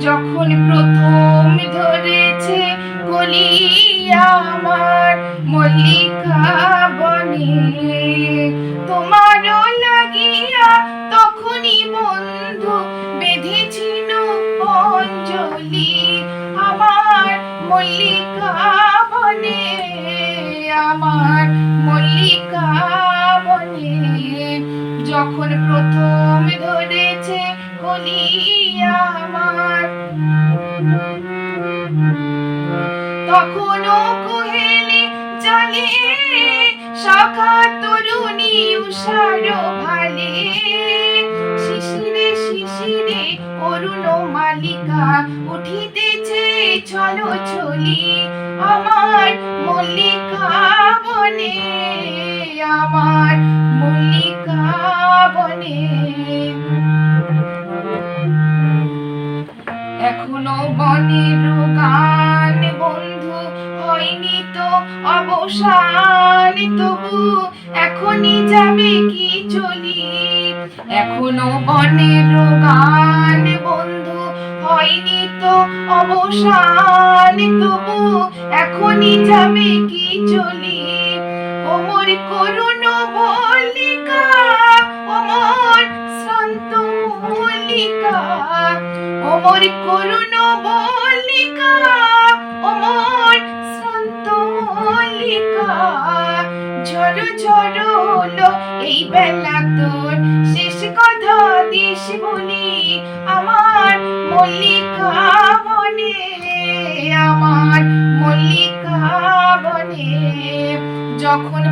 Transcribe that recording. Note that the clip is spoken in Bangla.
যখন প্রথম ধরেছে বলি আমার মল্লিকা বনে তোমার লাগিয়া তখনই বন্ধু বেঁধেছিল অঞ্জলি আমার মল্লিকা বনে, আমার মল্লিকা বনে। যখন প্রথম ধরেছে কলি আমার। তখনও কোহেলি জালে শাখা তরুণী উষার ভালে। শিশিরে শিশিরে অরুণ মালিকা উঠিতেছে, চলো চলি আমার মল্লিকা বনে, আমার মল্লিকা বনে। এখনও বনের গান বন্ধু হয়নি তো অবসান, তবু এখনই যাবে কি চলি? এখনও বনের গান বন্ধু হয়নি তো অবসান, তবু এখনই যাবে কি চলি? ওমর করুণ বলিকা, ওমর শ্রান্ত মল্লিকা। ওমর করুণ বলিকা, ওমর শ্রান্ত মল্লিকা। ঝড় ঝড় হলো এই বেলা তোর। শেষ কথা দিস বলি আমার মল্লিকা বনে, আমার মল্লিকা বনে। যখন